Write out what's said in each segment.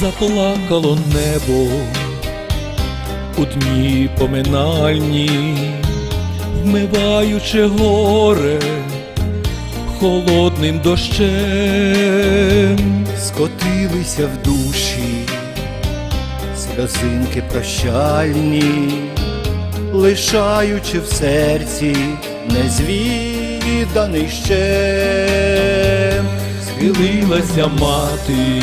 заплакало небо у дні поминальні, вмиваючи горе холодним дощем. скотилися в душі, сльозинки прощальні, лишаючи в серці незвіданий щем. Схилилася мати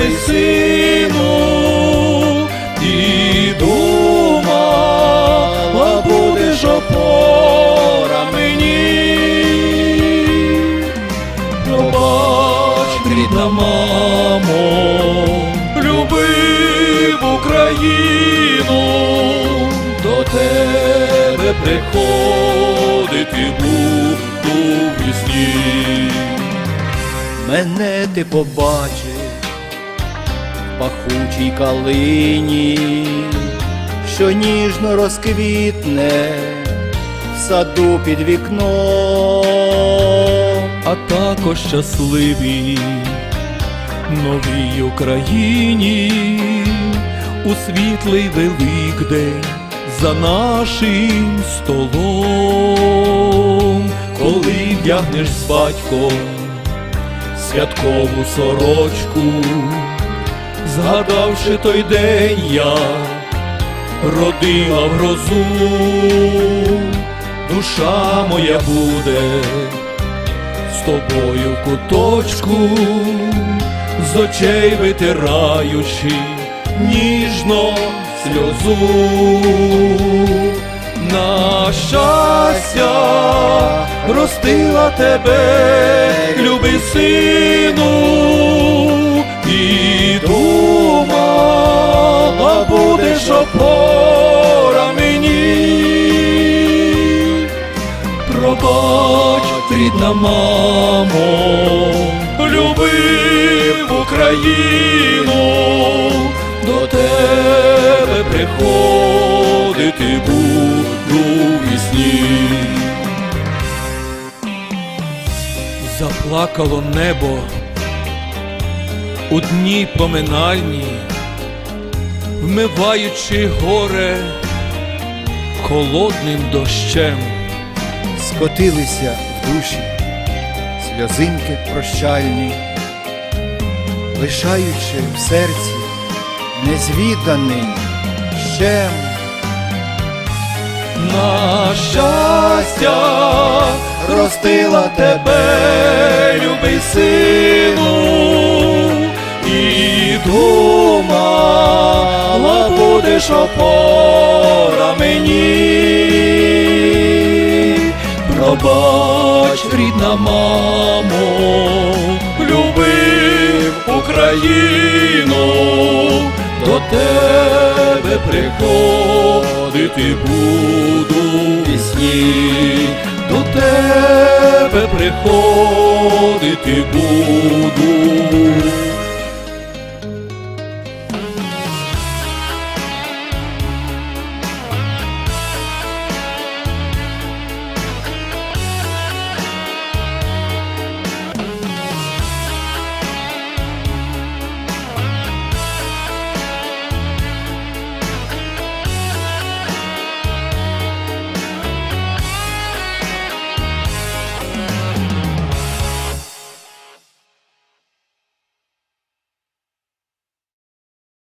любий сину, і думала, будеш опора мені. Пробач, рідна мамо, любив Україну, до тебе приходити буду вісні. Мене ти побачив в пахучій калині, що ніжно розквітне в саду під вікном. а також щасливі новій Україні у світлий Великдень за нашим столом, коли вдягнеш з батьком святкову сорочку, згадавши той день я родила в грозу, душа моя буде з тобою в куточку, з очей витираючи ніжно сльозу. На щастя ростила тебе, любий сину, опора мені. Пробач, рідна мамо, любив Україну, до тебе приходити буду вісні. Заплакало небо у дні поминальні, вмиваючи горе холодним дощем. скотилися в душі, сльозинки прощальні, лишаючи в серці незвіданий щем. На щастя ростила тебе, любий сину, і думала, будеш опора мені. Пробач, рідна мамо, любив Україну, до тебе приходити буду вісні, до тебе приходити буду